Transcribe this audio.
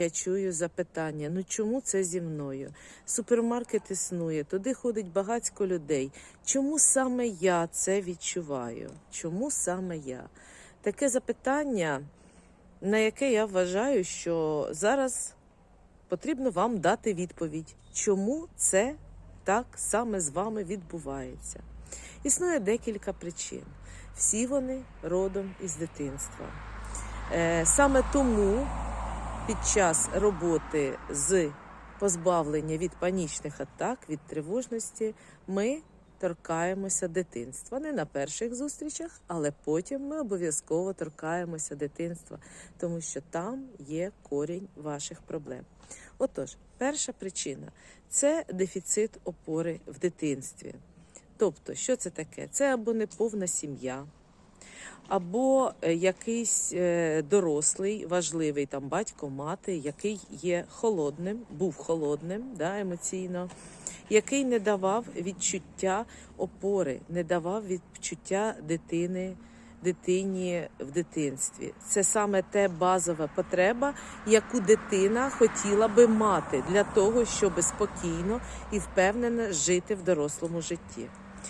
Я чую запитання: ну чому це зі мною? Супермаркет існує, туди ходить багатько людей. Чому саме я це відчуваю? Чому саме я? Таке запитання, на яке я вважаю, що зараз потрібно вам дати відповідь, чому це так саме з вами відбувається. Існує декілька причин. Всі вони родом із дитинства. Е, Саме тому під час роботи з позбавлення від панічних атак, від тривожності, ми торкаємося дитинства. Не на перших зустрічах, але потім ми обов'язково торкаємося дитинства, тому що там є корінь ваших проблем. Отож, перша причина це дефіцит опори в дитинстві. Тобто, що це таке? Це або неповна сім'я, або е, якийсь е, дорослий, важливий там батько, мати, який є холодним, був холодним да, емоційно, який не давав відчуття опори, не давав відчуття дитини. Дитині в дитинстві це саме те базова потреба, яку дитина хотіла би мати для того, щоб спокійно і впевнено жити в дорослому житті.